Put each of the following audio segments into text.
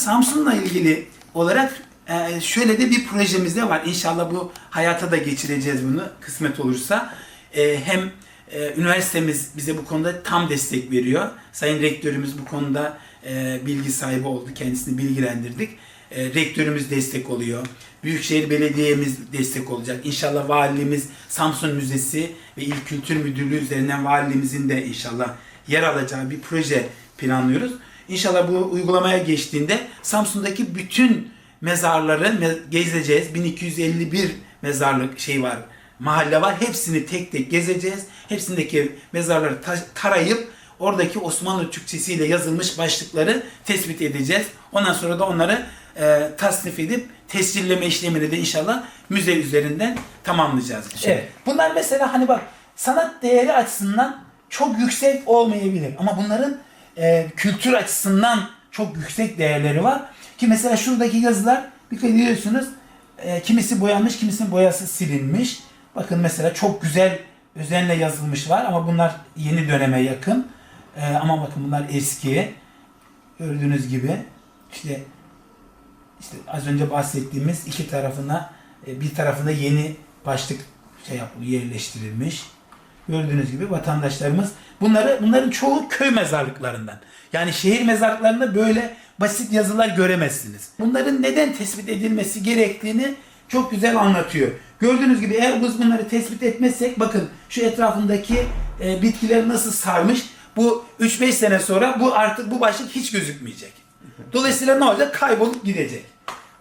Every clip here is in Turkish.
Samsun'la ilgili olarak e, şöyle de bir projemiz de var. İnşallah bu hayata da geçireceğiz bunu kısmet olursa. E, hem e, üniversitemiz bize bu konuda tam destek veriyor. Sayın Rektörümüz bu konuda bilgi sahibi oldu. Kendisini bilgilendirdik. Rektörümüz destek oluyor. Büyükşehir Belediye'miz destek olacak. İnşallah valiliğimiz Samsun Müzesi ve İl Kültür Müdürlüğü üzerinden valiliğimizin de inşallah yer alacağı bir proje planlıyoruz. İnşallah bu uygulamaya geçtiğinde Samsun'daki bütün mezarları me- gezeceğiz. 1251 mezarlık şey var, mahalle var. Hepsini tek tek gezeceğiz. Hepsindeki mezarları ta- tarayıp oradaki Osmanlı Türkçesiyle yazılmış başlıkları tespit edeceğiz. Ondan sonra da onları e, tasnif edip tescilleme işlemini de inşallah müze üzerinden tamamlayacağız. Evet. Bunlar mesela hani bak sanat değeri açısından çok yüksek olmayabilir ama bunların e, kültür açısından çok yüksek değerleri var. Ki mesela şuradaki yazılar dikkat ediyorsunuz e, kimisi boyanmış kimisinin boyası silinmiş. Bakın mesela çok güzel özenle yazılmış var ama bunlar yeni döneme yakın. E, ama bakın bunlar eski. Gördüğünüz gibi işte işte az önce bahsettiğimiz iki tarafına e, bir tarafında yeni başlık şey yapılıyor, yerleştirilmiş. Gördüğünüz gibi vatandaşlarımız bunları bunların çoğu köy mezarlıklarından. Yani şehir mezarlıklarında böyle basit yazılar göremezsiniz. Bunların neden tespit edilmesi gerektiğini çok güzel anlatıyor. Gördüğünüz gibi eğer biz bunları tespit etmezsek bakın şu etrafındaki e, bitkiler nasıl sarmış. Bu 3-5 sene sonra bu artık bu başlık hiç gözükmeyecek. Dolayısıyla ne olacak? Kaybolup gidecek.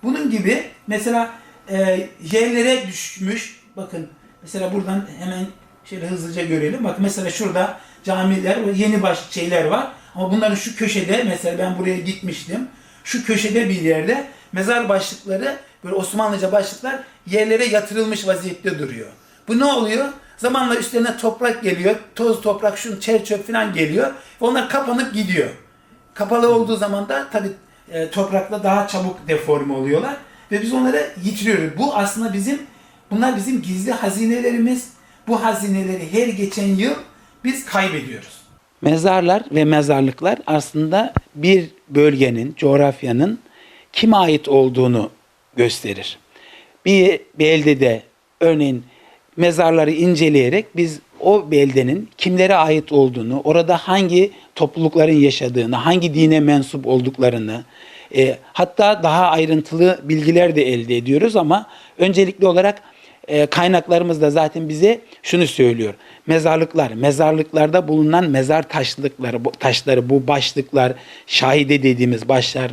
Bunun gibi mesela e, yerlere düşmüş. Bakın mesela buradan hemen şöyle hızlıca görelim. Bak mesela şurada camiler yeni baş şeyler var. Ama bunların şu köşede mesela ben buraya gitmiştim. Şu köşede bir yerde mezar başlıkları böyle Osmanlıca başlıklar yerlere yatırılmış vaziyette duruyor. Bu ne oluyor? Zamanla üstlerine toprak geliyor. Toz toprak, şun çer çöp falan geliyor. Onlar kapanıp gidiyor. Kapalı olduğu zaman da tabii e, toprakla daha çabuk deforme oluyorlar ve biz onları yitiriyoruz. Bu aslında bizim bunlar bizim gizli hazinelerimiz. Bu hazineleri her geçen yıl biz kaybediyoruz. Mezarlar ve mezarlıklar aslında bir bölgenin, coğrafyanın kime ait olduğunu gösterir. Bir beldede örneğin mezarları inceleyerek biz o beldenin kimlere ait olduğunu, orada hangi toplulukların yaşadığını, hangi dine mensup olduklarını, e, hatta daha ayrıntılı bilgiler de elde ediyoruz ama öncelikli olarak e, kaynaklarımız da zaten bize şunu söylüyor. Mezarlıklar, mezarlıklarda bulunan mezar taşlıkları, bu, taşları, bu başlıklar, şahide dediğimiz başlar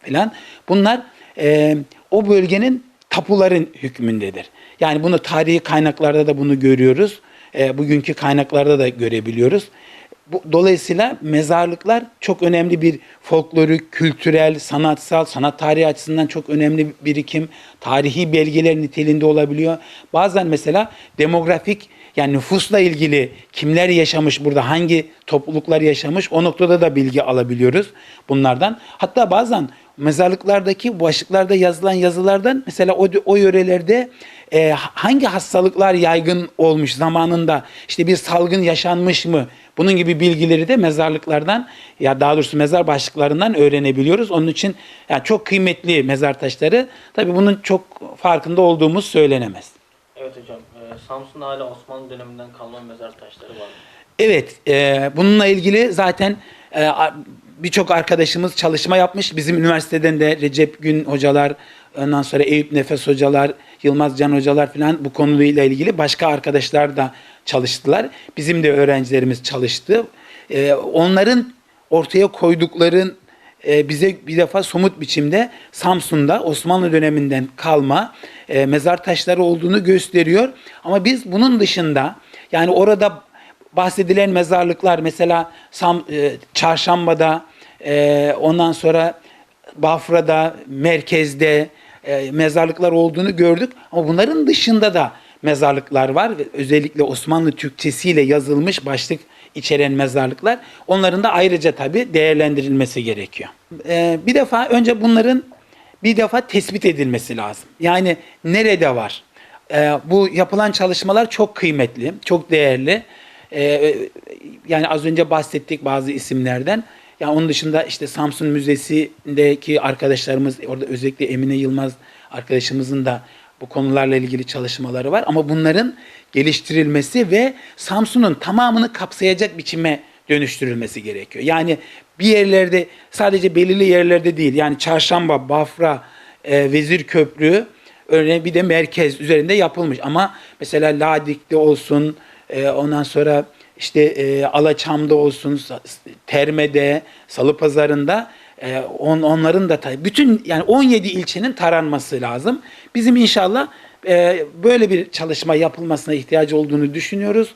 falan bunlar e, o bölgenin tapuların hükmündedir. Yani bunu tarihi kaynaklarda da bunu görüyoruz. E, bugünkü kaynaklarda da görebiliyoruz. Bu, dolayısıyla mezarlıklar çok önemli bir folklorik, kültürel, sanatsal, sanat tarihi açısından çok önemli bir birikim. Tarihi belgeler niteliğinde olabiliyor. Bazen mesela demografik yani nüfusla ilgili kimler yaşamış burada, hangi topluluklar yaşamış o noktada da bilgi alabiliyoruz bunlardan. Hatta bazen mezarlıklardaki başlıklarda yazılan yazılardan mesela o, o yörelerde e, hangi hastalıklar yaygın olmuş zamanında işte bir salgın yaşanmış mı bunun gibi bilgileri de mezarlıklardan ya daha doğrusu mezar başlıklarından öğrenebiliyoruz. Onun için yani çok kıymetli mezar taşları. Tabii bunun çok farkında olduğumuz söylenemez. Evet hocam. e, Samsun'da hala Osmanlı döneminden kalma mezar taşları var. Evet, e, bununla ilgili zaten e, birçok arkadaşımız çalışma yapmış. Bizim üniversiteden de Recep Gün hocalar, ondan sonra Eyüp Nefes hocalar, Yılmaz Can hocalar falan bu konuyla ilgili başka arkadaşlar da çalıştılar. Bizim de öğrencilerimiz çalıştı. E, onların ortaya koydukların e, bize bir defa somut biçimde Samsun'da Osmanlı döneminden kalma e, mezar taşları olduğunu gösteriyor. Ama biz bunun dışında yani orada bahsedilen mezarlıklar mesela Sam, e, Çarşamba'da e, ondan sonra Bafra'da, merkezde e, mezarlıklar olduğunu gördük. Ama bunların dışında da mezarlıklar var özellikle Osmanlı Türkçesiyle yazılmış başlık içeren mezarlıklar. Onların da ayrıca tabii değerlendirilmesi gerekiyor. E, bir defa önce bunların bir defa tespit edilmesi lazım. Yani nerede var? E, bu yapılan çalışmalar çok kıymetli, çok değerli. E, yani az önce bahsettik bazı isimlerden. Ya onun dışında işte Samsun Müzesi'ndeki arkadaşlarımız orada özellikle Emine Yılmaz arkadaşımızın da bu konularla ilgili çalışmaları var ama bunların geliştirilmesi ve Samsun'un tamamını kapsayacak biçime dönüştürülmesi gerekiyor. Yani bir yerlerde sadece belirli yerlerde değil yani Çarşamba, Bafra, e, Vezir Köprü örneğin bir de merkez üzerinde yapılmış ama mesela Ladik'te olsun e, ondan sonra işte e, Alaçam'da olsun, Terme'de, Salıpazarı'nda e, on, onların da bütün yani 17 ilçenin taranması lazım. Bizim inşallah e, böyle bir çalışma yapılmasına ihtiyacı olduğunu düşünüyoruz.